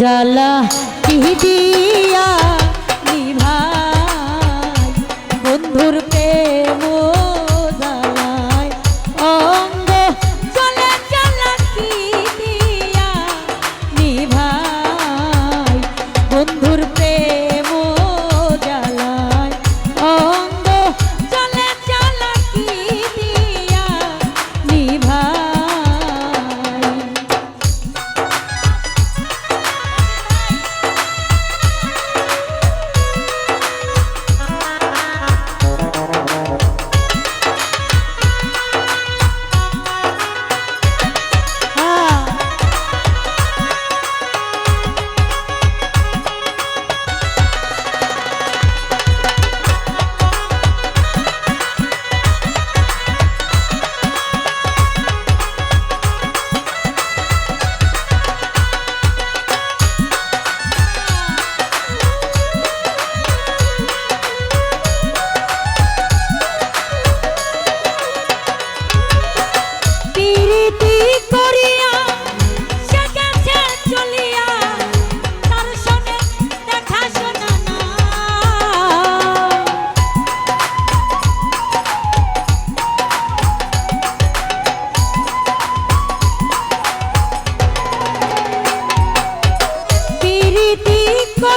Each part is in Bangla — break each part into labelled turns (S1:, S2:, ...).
S1: জ্বালা কি দিয়া নিভাই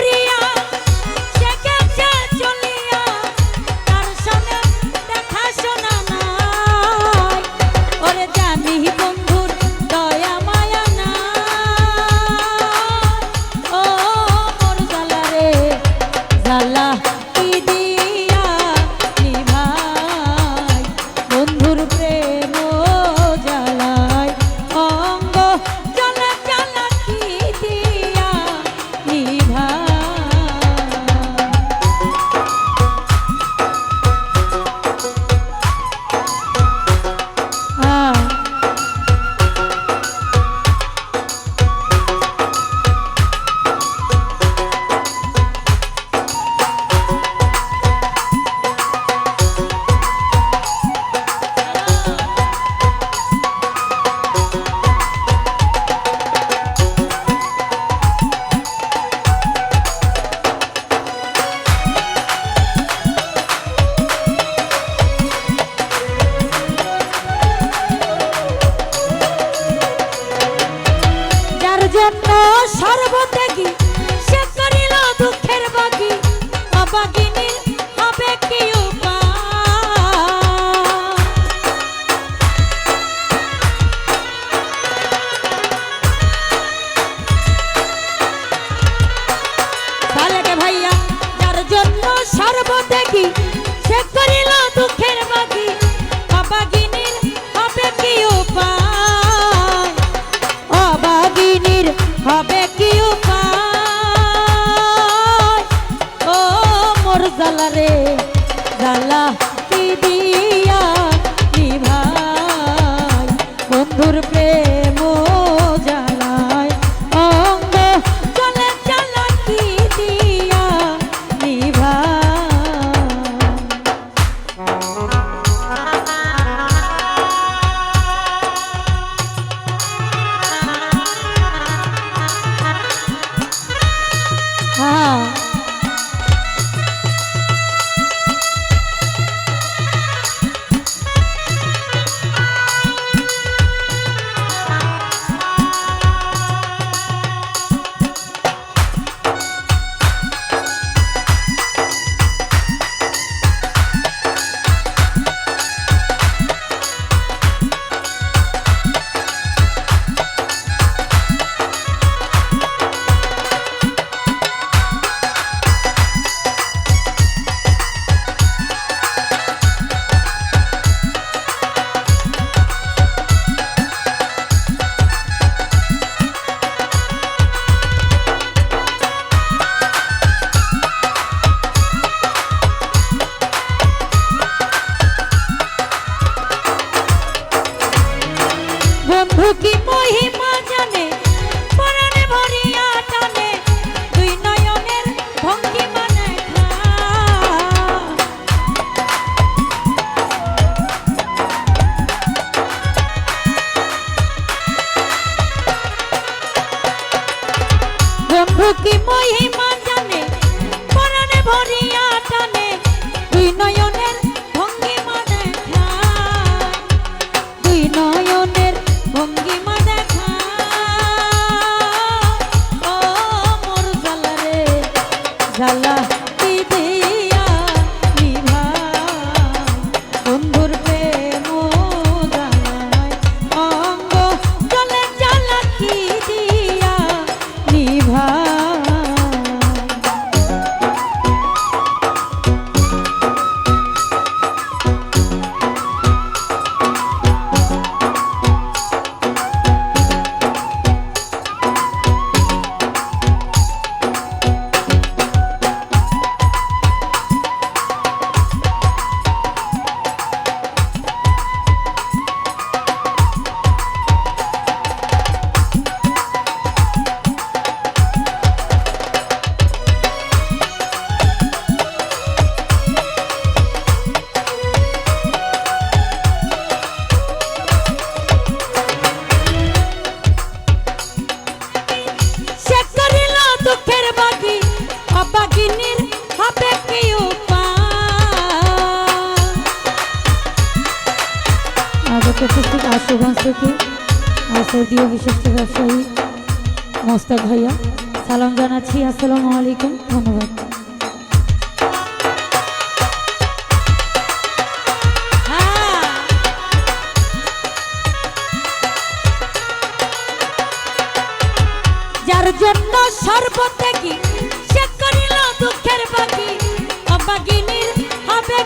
S1: করিয়া উপস্থিত আশ্রগঞ্জ থেকে সৌদিও বিশিষ্ট ব্যবসায়ী মোস্তাক ভাইয়া। সালাম জানাচ্ছি, আসসালামু আলাইকুম, ধন্যবাদ। হ্যাঁ। সর্বত্যাগী, সে করিল দুঃখের বাকি। অবাগিনীর হবে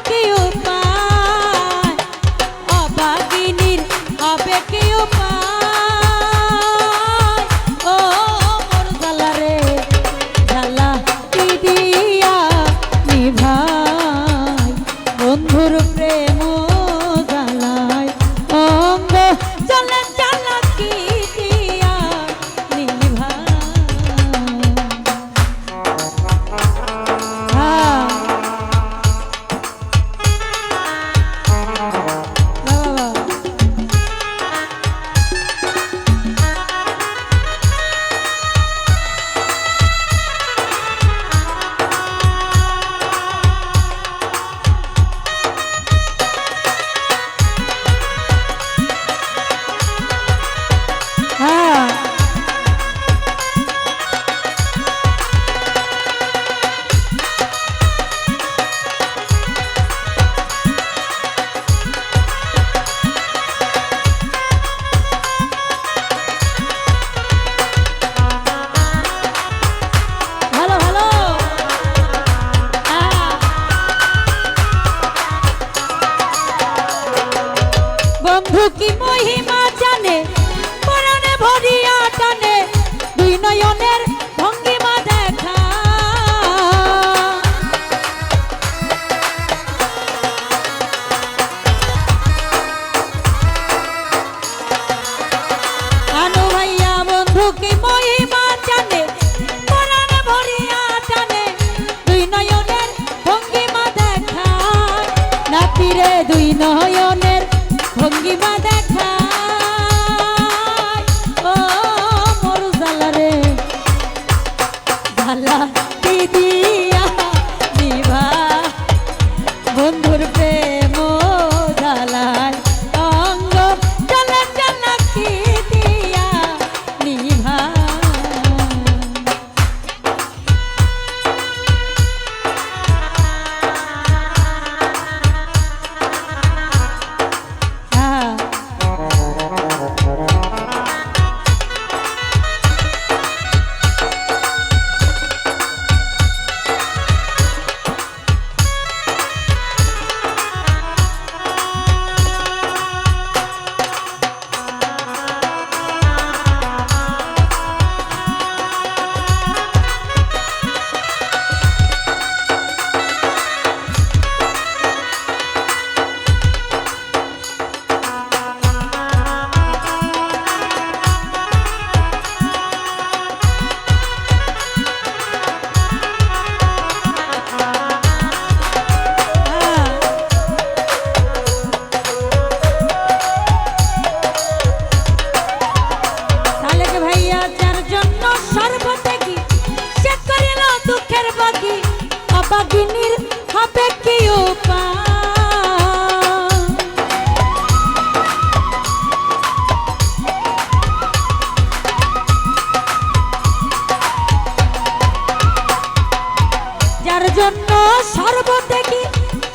S1: যার জন্য সর্বত্যাগী।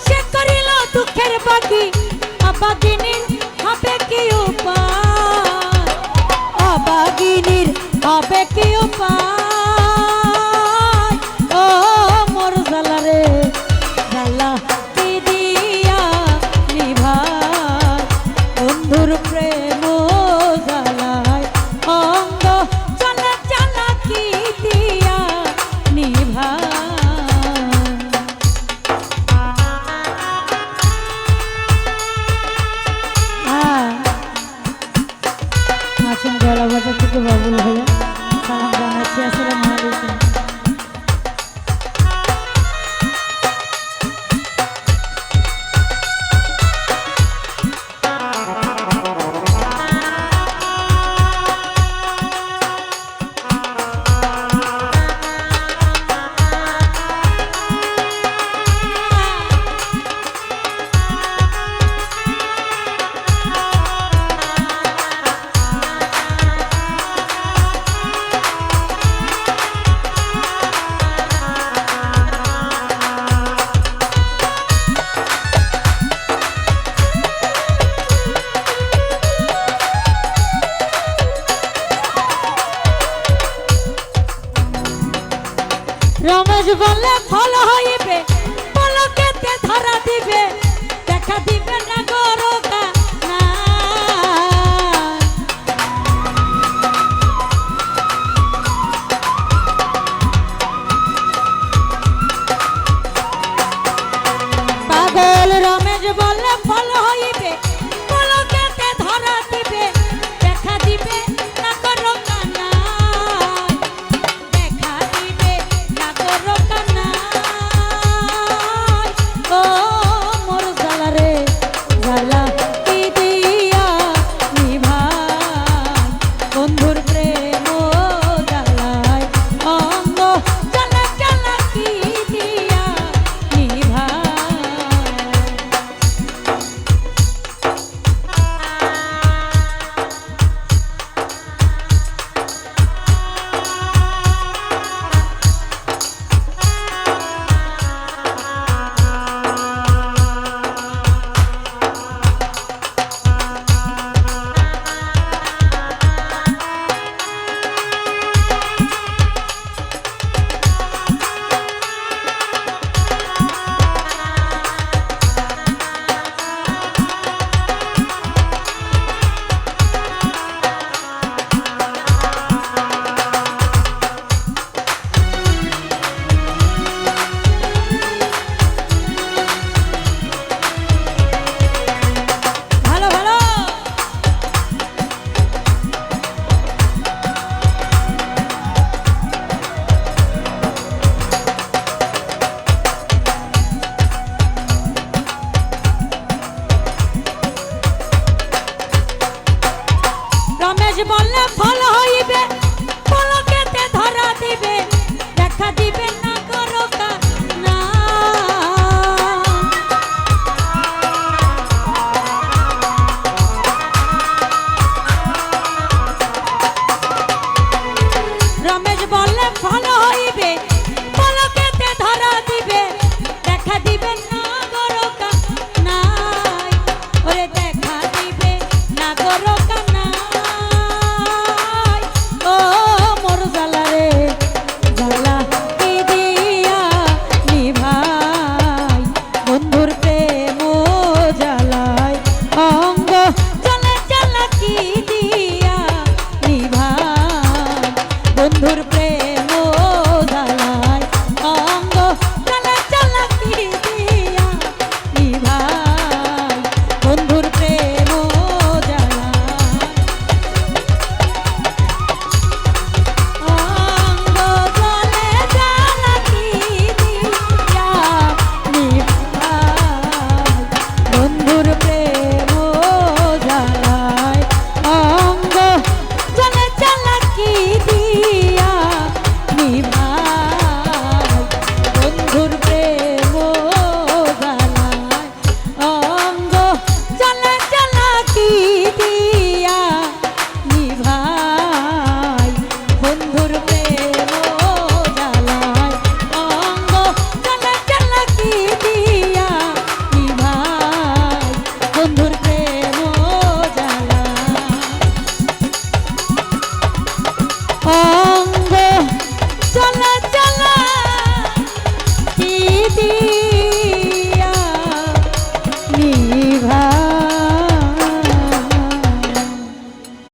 S1: সে করিল দুঃখের বাকি। অবাগিনীর হবে কি উপায়? অবাগিনীর হবে রমেশ বললে ভালো হইবে পলকেতে ধরা দিবে দেখা দিবে